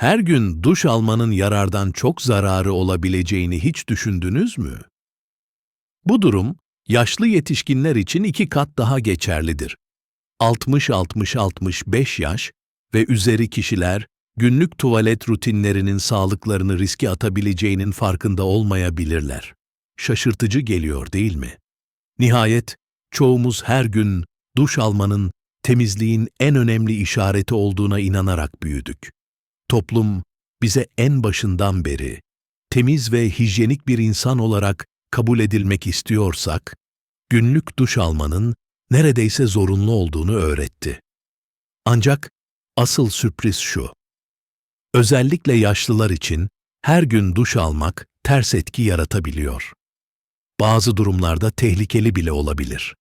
Her gün duş almanın yarardan çok zararı olabileceğini hiç düşündünüz mü? Bu durum, yaşlı yetişkinler için iki kat daha geçerlidir. 60-60-65 yaş ve üzeri kişiler, günlük tuvalet rutinlerinin sağlıklarını riske atabileceğinin farkında olmayabilirler. Şaşırtıcı geliyor değil mi? Nihayet, çoğumuz her gün duş almanın temizliğin en önemli işareti olduğuna inanarak büyüdük. Toplum bize en başından beri temiz ve hijyenik bir insan olarak kabul edilmek istiyorsak, günlük duş almanın neredeyse zorunlu olduğunu öğretti. Ancak asıl sürpriz şu. Özellikle yaşlılar için her gün duş almak ters etki yaratabiliyor. Bazı durumlarda tehlikeli bile olabilir.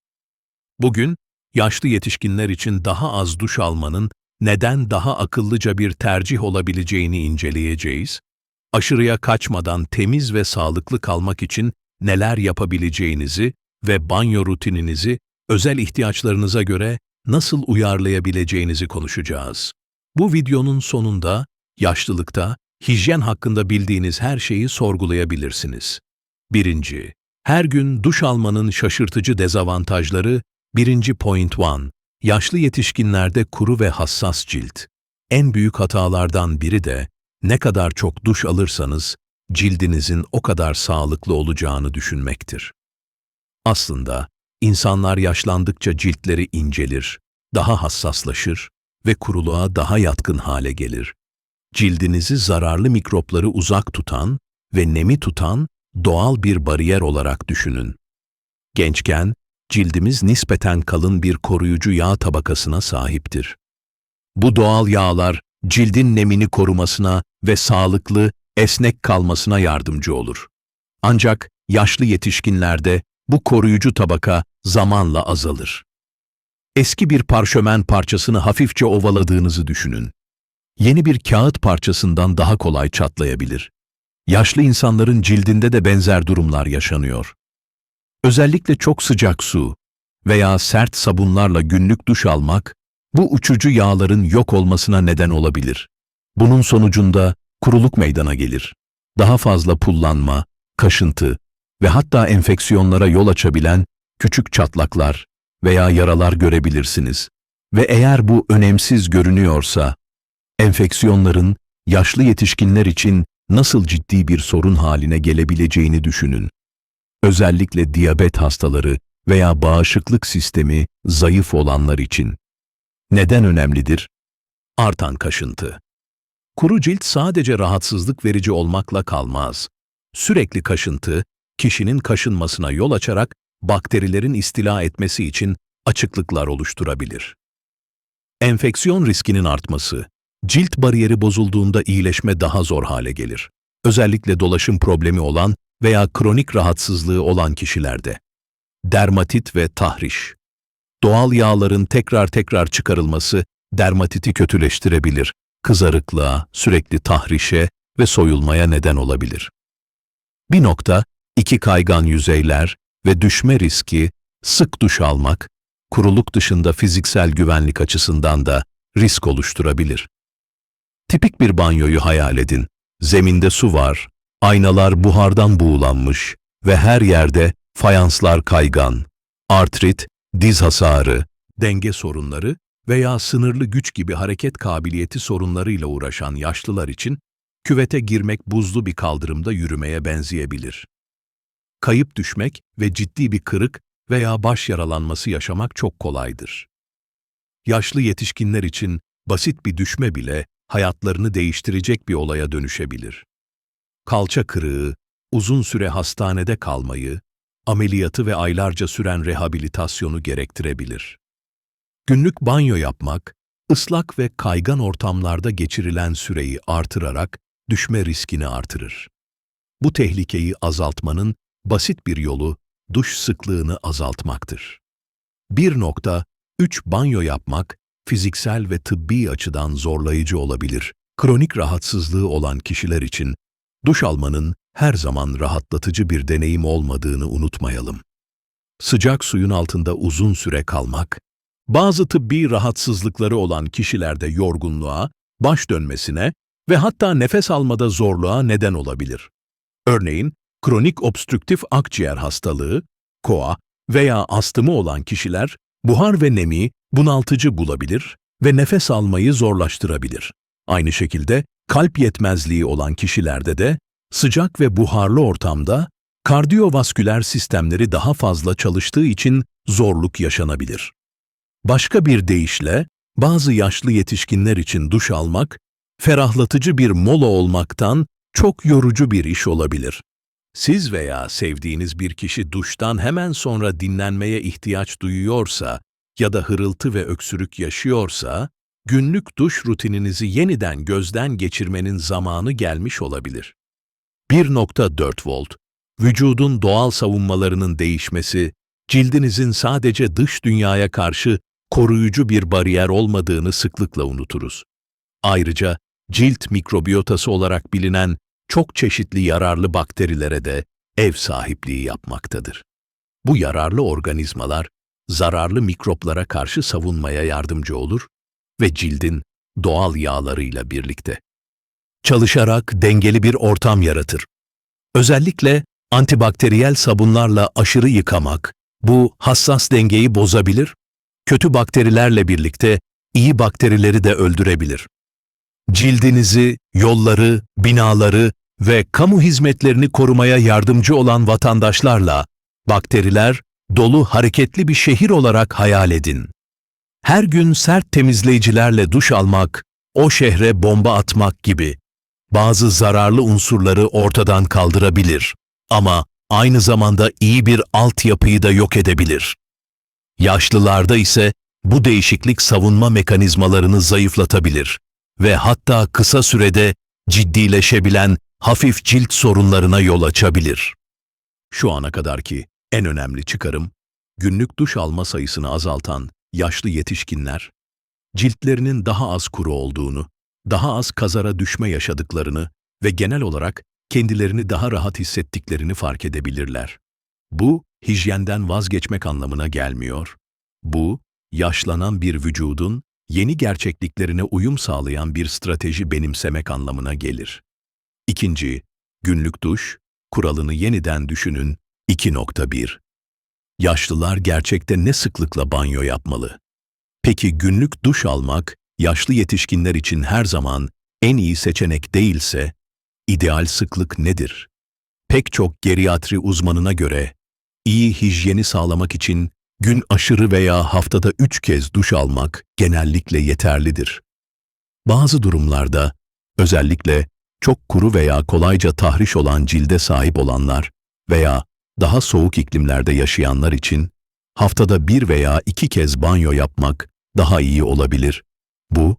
Bugün yaşlı yetişkinler için daha az duş almanın neden daha akıllıca bir tercih olabileceğini inceleyeceğiz. Aşırıya kaçmadan temiz ve sağlıklı kalmak için neler yapabileceğinizi ve banyo rutininizi özel ihtiyaçlarınıza göre nasıl uyarlayabileceğinizi konuşacağız. Bu videonun sonunda yaşlılıkta hijyen hakkında bildiğiniz her şeyi sorgulayabilirsiniz. Birinci, her gün duş almanın şaşırtıcı dezavantajları Birinci point one, yaşlı yetişkinlerde kuru ve hassas cilt. En büyük hatalardan biri de ne kadar çok duş alırsanız cildinizin o kadar sağlıklı olacağını düşünmektir. Aslında insanlar yaşlandıkça ciltleri incelir, daha hassaslaşır ve kuruluğa daha yatkın hale gelir. Cildinizi zararlı mikropları uzak tutan ve nemi tutan doğal bir bariyer olarak düşünün. Gençken cildimiz nispeten kalın bir koruyucu yağ tabakasına sahiptir. Bu doğal yağlar cildin nemini korumasına ve sağlıklı, esnek kalmasına yardımcı olur. Ancak yaşlı yetişkinlerde bu koruyucu tabaka zamanla azalır. Eski bir parşömen parçasını hafifçe ovaladığınızı düşünün. Yeni bir kağıt parçasından daha kolay çatlayabilir. Yaşlı insanların cildinde de benzer durumlar yaşanıyor. Özellikle çok sıcak su veya sert sabunlarla günlük duş almak, bu uçucu yağların yok olmasına neden olabilir. Bunun sonucunda kuruluk meydana gelir. Daha fazla pullanma, kaşıntı ve hatta enfeksiyonlara yol açabilen küçük çatlaklar veya yaralar görebilirsiniz. Ve eğer bu önemsiz görünüyorsa, enfeksiyonların yaşlı yetişkinler için nasıl ciddi bir sorun haline gelebileceğini düşünün. Özellikle diyabet hastaları veya bağışıklık sistemi zayıf olanlar için. Neden önemlidir? Artan kaşıntı. Kuru cilt sadece rahatsızlık verici olmakla kalmaz. Sürekli kaşıntı, kişinin kaşınmasına yol açarak bakterilerin istila etmesi için açıklıklar oluşturabilir. Enfeksiyon riskinin artması, cilt bariyeri bozulduğunda iyileşme daha zor hale gelir. Özellikle dolaşım problemi olan veya kronik rahatsızlığı olan kişilerde. Dermatit ve tahriş. Doğal yağların tekrar tekrar çıkarılması dermatiti kötüleştirebilir, kızarıklığa, sürekli tahrişe ve soyulmaya neden olabilir. Bir nokta, iki kaygan yüzeyler ve düşme riski, sık duş almak, kuruluk dışında fiziksel güvenlik açısından da risk oluşturabilir. Tipik bir banyoyu hayal edin. Zeminde su var, aynalar buhardan buğulanmış ve her yerde fayanslar kaygan. Artrit, diz hasarı, denge sorunları veya sınırlı güç gibi hareket kabiliyeti sorunlarıyla uğraşan yaşlılar için küvete girmek buzlu bir kaldırımda yürümeye benzeyebilir. Kayıp düşmek ve ciddi bir kırık veya baş yaralanması yaşamak çok kolaydır. Yaşlı yetişkinler için basit bir düşme bile hayatlarını değiştirecek bir olaya dönüşebilir. Kalça kırığı, uzun süre hastanede kalmayı, ameliyatı ve aylarca süren rehabilitasyonu gerektirebilir. Günlük banyo yapmak, ıslak ve kaygan ortamlarda geçirilen süreyi artırarak düşme riskini artırır. Bu tehlikeyi azaltmanın basit bir yolu duş sıklığını azaltmaktır. 1.3 banyo yapmak fiziksel ve tıbbi açıdan zorlayıcı olabilir. Kronik rahatsızlığı olan kişiler için duş almanın her zaman rahatlatıcı bir deneyim olmadığını unutmayalım. Sıcak suyun altında uzun süre kalmak, bazı tıbbi rahatsızlıkları olan kişilerde yorgunluğa, baş dönmesine ve hatta nefes almada zorluğa neden olabilir. Örneğin, kronik obstrüktif akciğer hastalığı, koa veya astımı olan kişiler buhar ve nemi bunaltıcı bulabilir ve nefes almayı zorlaştırabilir. Aynı şekilde kalp yetmezliği olan kişilerde de sıcak ve buharlı ortamda kardiyovasküler sistemleri daha fazla çalıştığı için zorluk yaşanabilir. Başka bir deyişle, bazı yaşlı yetişkinler için duş almak, ferahlatıcı bir mola olmaktan çok yorucu bir iş olabilir. Siz veya sevdiğiniz bir kişi duştan hemen sonra dinlenmeye ihtiyaç duyuyorsa ya da hırıltı ve öksürük yaşıyorsa, günlük duş rutininizi yeniden gözden geçirmenin zamanı gelmiş olabilir. 1.4 volt Vücudun doğal savunmalarının değişmesi, cildinizin sadece dış dünyaya karşı koruyucu bir bariyer olmadığını sıklıkla unuturuz. Ayrıca cilt mikrobiyotası olarak bilinen çok çeşitli yararlı bakterilere de ev sahipliği yapmaktadır. Bu yararlı organizmalar zararlı mikroplara karşı savunmaya yardımcı olur ve cildin doğal yağlarıyla birlikte çalışarak dengeli bir ortam yaratır. Özellikle antibakteriyel sabunlarla aşırı yıkamak bu hassas dengeyi bozabilir, kötü bakterilerle birlikte iyi bakterileri de öldürebilir. Cildinizi, yolları, binaları ve kamu hizmetlerini korumaya yardımcı olan vatandaşlarla bakteriler dolu hareketli bir şehir olarak hayal edin. Her gün sert temizleyicilerle duş almak, o şehre bomba atmak gibi bazı zararlı unsurları ortadan kaldırabilir ama aynı zamanda iyi bir altyapıyı da yok edebilir. Yaşlılarda ise bu değişiklik savunma mekanizmalarını zayıflatabilir ve hatta kısa sürede ciddileşebilen hafif cilt sorunlarına yol açabilir. Şu ana kadarki en önemli çıkarım, günlük duş alma sayısını azaltan yaşlı yetişkinler, ciltlerinin daha az kuru olduğunu, daha az kazara düşme yaşadıklarını ve genel olarak kendilerini daha rahat hissettiklerini fark edebilirler. Bu, hijyenden vazgeçmek anlamına gelmiyor. Bu, yaşlanan bir vücudun yeni gerçekliklerine uyum sağlayan bir strateji benimsemek anlamına gelir. İkinci, günlük duş, kuralını yeniden düşünün 2.1 Yaşlılar gerçekte ne sıklıkla banyo yapmalı? Peki günlük duş almak, yaşlı yetişkinler için her zaman en iyi seçenek değilse, ideal sıklık nedir? Pek çok geriatri uzmanına göre, iyi hijyeni sağlamak için gün aşırı veya haftada üç kez duş almak genellikle yeterlidir. Bazı durumlarda, özellikle çok kuru veya kolayca tahriş olan cilde sahip olanlar veya daha soğuk iklimlerde yaşayanlar için haftada bir veya iki kez banyo yapmak daha iyi olabilir. Bu,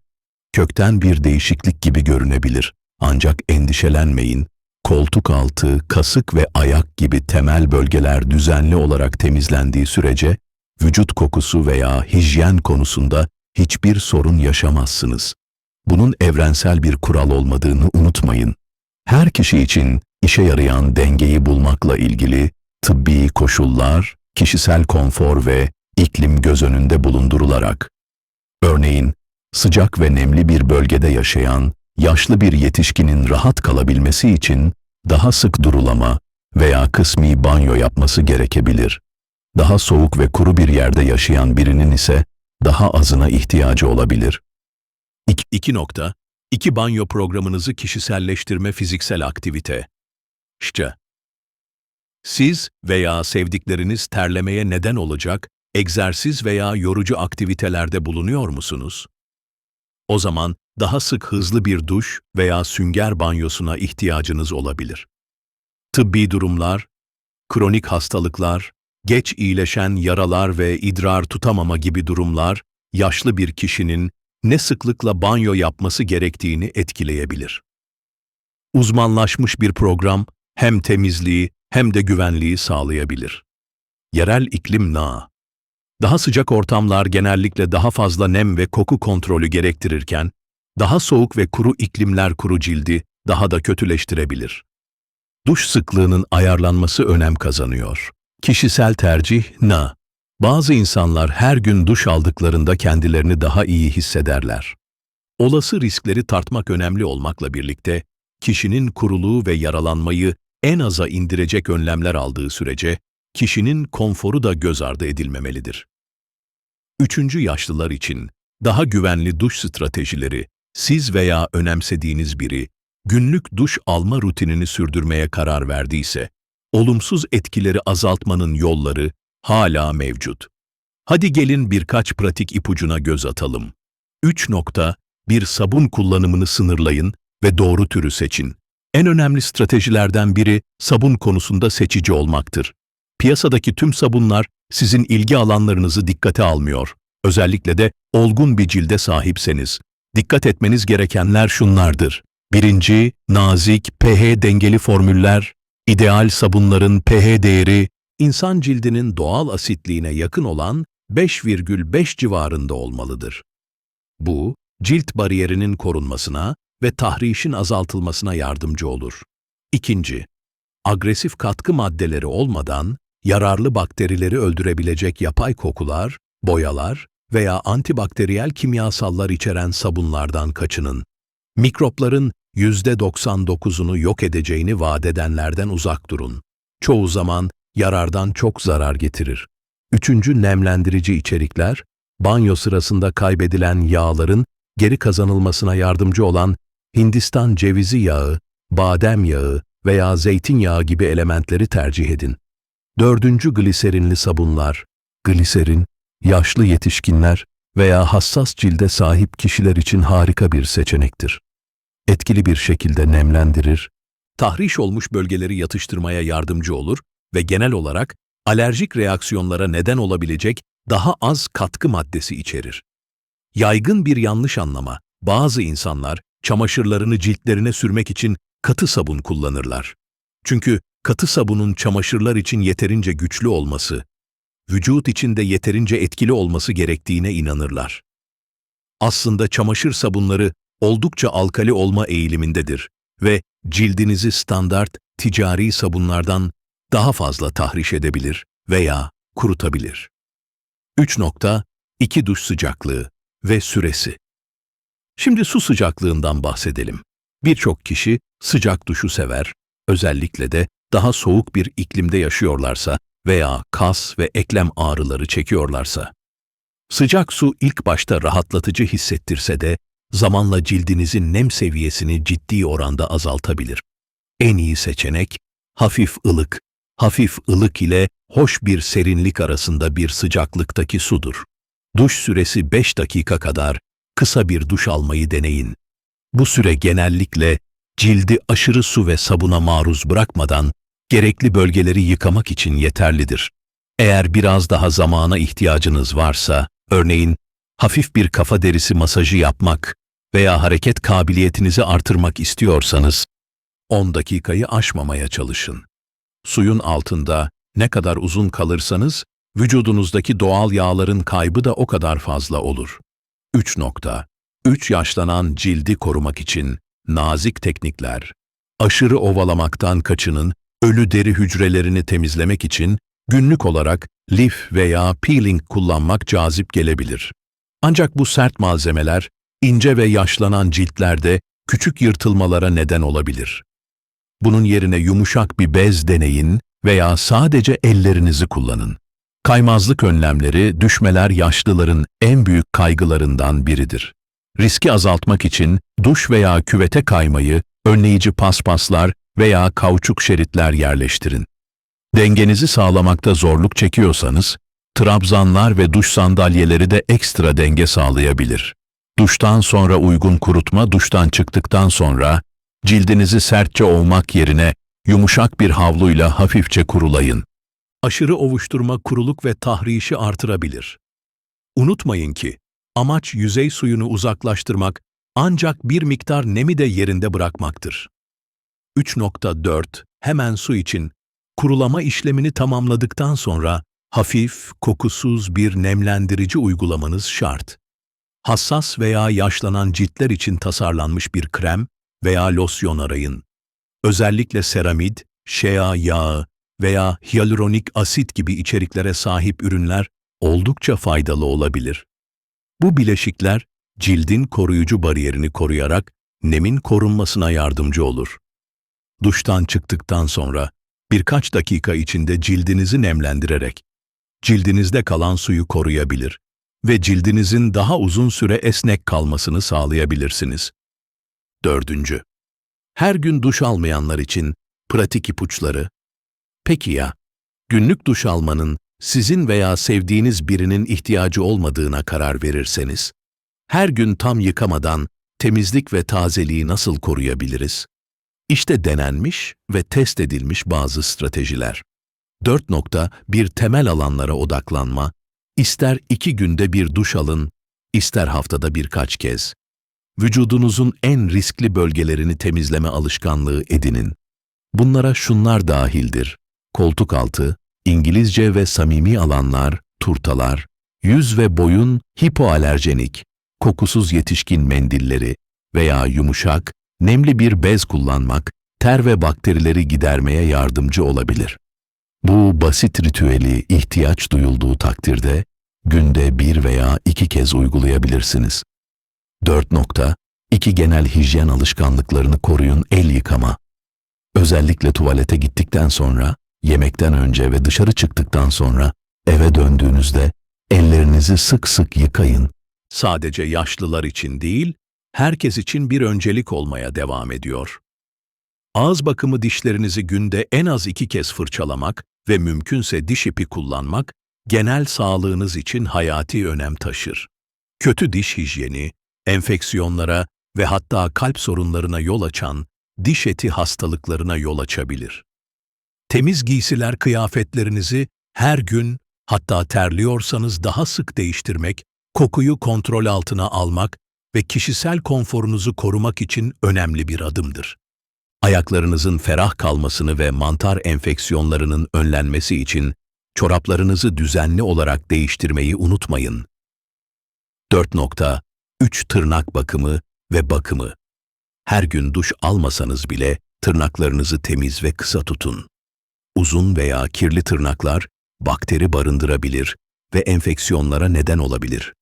kökten bir değişiklik gibi görünebilir. Ancak endişelenmeyin, koltuk altı, kasık ve ayak gibi temel bölgeler düzenli olarak temizlendiği sürece, vücut kokusu veya hijyen konusunda hiçbir sorun yaşamazsınız. Bunun evrensel bir kural olmadığını unutmayın. Her kişi için işe yarayan dengeyi bulmakla ilgili tıbbi koşullar, kişisel konfor ve iklim göz önünde bulundurularak, örneğin sıcak ve nemli bir bölgede yaşayan yaşlı bir yetişkinin rahat kalabilmesi için daha sık durulama veya kısmi banyo yapması gerekebilir. Daha soğuk ve kuru bir yerde yaşayan birinin ise daha azına ihtiyacı olabilir. 2 nokta, 2 banyo programınızı kişiselleştirme fiziksel aktivite. İşte, siz veya sevdikleriniz terlemeye neden olacak egzersiz veya yorucu aktivitelerde bulunuyor musunuz? O zaman daha sık hızlı bir duş veya sünger banyosuna ihtiyacınız olabilir. Tıbbi durumlar, kronik hastalıklar, geç iyileşen yaralar ve idrar tutamama gibi durumlar yaşlı bir kişinin ne sıklıkla banyo yapması gerektiğini etkileyebilir. Uzmanlaşmış bir program hem temizliği hem de güvenliği sağlayabilir. Yerel iklim na. Daha sıcak ortamlar genellikle daha fazla nem ve koku kontrolü gerektirirken, daha soğuk ve kuru iklimler kuru cildi daha da kötüleştirebilir. Duş sıklığının ayarlanması önem kazanıyor. Kişisel tercih na. Bazı insanlar her gün duş aldıklarında kendilerini daha iyi hissederler. olası riskleri tartmak önemli olmakla birlikte, kişinin kuruluğu ve yaralanmayı en aza indirecek önlemler aldığı sürece, kişinin konforu da göz ardı edilmemelidir. Üçüncü yaşlılar için daha güvenli duş stratejileri, siz veya önemsediğiniz biri, günlük duş alma rutinini sürdürmeye karar verdiyse, olumsuz etkileri azaltmanın yolları hala mevcut. Hadi gelin birkaç pratik ipucuna göz atalım. 3 nokta, bir sabun kullanımını sınırlayın ve doğru türü seçin. En önemli stratejilerden biri sabun konusunda seçici olmaktır. Piyasadaki tüm sabunlar sizin ilgi alanlarınızı dikkate almıyor. Özellikle de olgun bir cilde sahipseniz. Dikkat etmeniz gerekenler şunlardır. Birinci, nazik, pH dengeli formüller, ideal sabunların pH değeri, insan cildinin doğal asitliğine yakın olan 5,5 civarında olmalıdır. Bu, cilt bariyerinin korunmasına ve tahrişin azaltılmasına yardımcı olur. İkinci, agresif katkı maddeleri olmadan yararlı bakterileri öldürebilecek yapay kokular, boyalar veya antibakteriyel kimyasallar içeren sabunlardan kaçının. Mikropların %99'unu yok edeceğini vaat edenlerden uzak durun. Çoğu zaman yarardan çok zarar getirir. Üçüncü nemlendirici içerikler, banyo sırasında kaybedilen yağların geri kazanılmasına yardımcı olan Hindistan cevizi yağı, badem yağı veya zeytinyağı gibi elementleri tercih edin. Dördüncü gliserinli sabunlar, gliserin, yaşlı yetişkinler veya hassas cilde sahip kişiler için harika bir seçenektir. Etkili bir şekilde nemlendirir, tahriş olmuş bölgeleri yatıştırmaya yardımcı olur ve genel olarak alerjik reaksiyonlara neden olabilecek daha az katkı maddesi içerir. Yaygın bir yanlış anlama, bazı insanlar çamaşırlarını ciltlerine sürmek için katı sabun kullanırlar. Çünkü katı sabunun çamaşırlar için yeterince güçlü olması, vücut için de yeterince etkili olması gerektiğine inanırlar. Aslında çamaşır sabunları oldukça alkali olma eğilimindedir ve cildinizi standart ticari sabunlardan daha fazla tahriş edebilir veya kurutabilir. 3 nokta, 2 duş sıcaklığı ve süresi. Şimdi su sıcaklığından bahsedelim. Birçok kişi sıcak duşu sever, özellikle de daha soğuk bir iklimde yaşıyorlarsa veya kas ve eklem ağrıları çekiyorlarsa. Sıcak su ilk başta rahatlatıcı hissettirse de zamanla cildinizin nem seviyesini ciddi oranda azaltabilir. En iyi seçenek hafif ılık, hafif ılık ile hoş bir serinlik arasında bir sıcaklıktaki sudur. Duş süresi 5 dakika kadar kısa bir duş almayı deneyin. Bu süre genellikle cildi aşırı su ve sabuna maruz bırakmadan gerekli bölgeleri yıkamak için yeterlidir. Eğer biraz daha zamana ihtiyacınız varsa, örneğin hafif bir kafa derisi masajı yapmak veya hareket kabiliyetinizi artırmak istiyorsanız, 10 dakikayı aşmamaya çalışın. Suyun altında ne kadar uzun kalırsanız, vücudunuzdaki doğal yağların kaybı da o kadar fazla olur. 3 nokta. 3 yaşlanan cildi korumak için nazik teknikler. Aşırı ovalamaktan kaçının, ölü deri hücrelerini temizlemek için günlük olarak lif veya peeling kullanmak cazip gelebilir. Ancak bu sert malzemeler ince ve yaşlanan ciltlerde küçük yırtılmalara neden olabilir. Bunun yerine yumuşak bir bez deneyin veya sadece ellerinizi kullanın. Kaymazlık önlemleri düşmeler yaşlıların en büyük kaygılarından biridir. Riski azaltmak için duş veya küvete kaymayı, önleyici paspaslar veya kauçuk şeritler yerleştirin. Dengenizi sağlamakta zorluk çekiyorsanız, trabzanlar ve duş sandalyeleri de ekstra denge sağlayabilir. Duştan sonra uygun kurutma, duştan çıktıktan sonra cildinizi sertçe ovmak yerine yumuşak bir havluyla hafifçe kurulayın. Aşırı ovuşturma kuruluk ve tahrişi artırabilir. Unutmayın ki, amaç yüzey suyunu uzaklaştırmak ancak bir miktar nemi de yerinde bırakmaktır. 3.4 Hemen su için kurulama işlemini tamamladıktan sonra hafif, kokusuz bir nemlendirici uygulamanız şart. Hassas veya yaşlanan ciltler için tasarlanmış bir krem veya losyon arayın. Özellikle seramid, şea yağı veya hyaluronik asit gibi içeriklere sahip ürünler oldukça faydalı olabilir. Bu bileşikler cildin koruyucu bariyerini koruyarak nemin korunmasına yardımcı olur. Duştan çıktıktan sonra birkaç dakika içinde cildinizi nemlendirerek cildinizde kalan suyu koruyabilir ve cildinizin daha uzun süre esnek kalmasını sağlayabilirsiniz. Dördüncü, her gün duş almayanlar için pratik ipuçları. Peki ya, günlük duş almanın sizin veya sevdiğiniz birinin ihtiyacı olmadığına karar verirseniz, her gün tam yıkamadan temizlik ve tazeliği nasıl koruyabiliriz? İşte denenmiş ve test edilmiş bazı stratejiler. 4 nokta bir temel alanlara odaklanma, ister iki günde bir duş alın, ister haftada birkaç kez. Vücudunuzun en riskli bölgelerini temizleme alışkanlığı edinin. Bunlara şunlar dahildir. Koltuk altı, İngilizce ve samimi alanlar, turtalar, yüz ve boyun hipoalerjenik, kokusuz yetişkin mendilleri veya yumuşak, nemli bir bez kullanmak, ter ve bakterileri gidermeye yardımcı olabilir. Bu basit ritüeli ihtiyaç duyulduğu takdirde günde bir veya iki kez uygulayabilirsiniz. 4 nokta, iki genel hijyen alışkanlıklarını koruyun el yıkama. Özellikle tuvalete gittikten sonra, yemekten önce ve dışarı çıktıktan sonra eve döndüğünüzde ellerinizi sık sık yıkayın. Sadece yaşlılar için değil, herkes için bir öncelik olmaya devam ediyor. Ağız bakımı dişlerinizi günde en az iki kez fırçalamak ve mümkünse diş ipi kullanmak, genel sağlığınız için hayati önem taşır. Kötü diş hijyeni, enfeksiyonlara ve hatta kalp sorunlarına yol açan diş eti hastalıklarına yol açabilir. Temiz giysiler kıyafetlerinizi her gün, hatta terliyorsanız daha sık değiştirmek, kokuyu kontrol altına almak ve kişisel konforunuzu korumak için önemli bir adımdır. Ayaklarınızın ferah kalmasını ve mantar enfeksiyonlarının önlenmesi için çoraplarınızı düzenli olarak değiştirmeyi unutmayın. 4 nokta, 3 tırnak bakımı ve bakımı. Her gün duş almasanız bile tırnaklarınızı temiz ve kısa tutun. Uzun veya kirli tırnaklar bakteri barındırabilir ve enfeksiyonlara neden olabilir.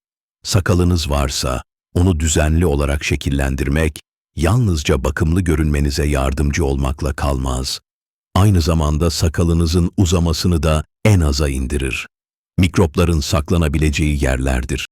Sakalınız varsa onu düzenli olarak şekillendirmek yalnızca bakımlı görünmenize yardımcı olmakla kalmaz. Aynı zamanda sakalınızın uzamasını da en aza indirir. Mikropların saklanabileceği yerlerdir.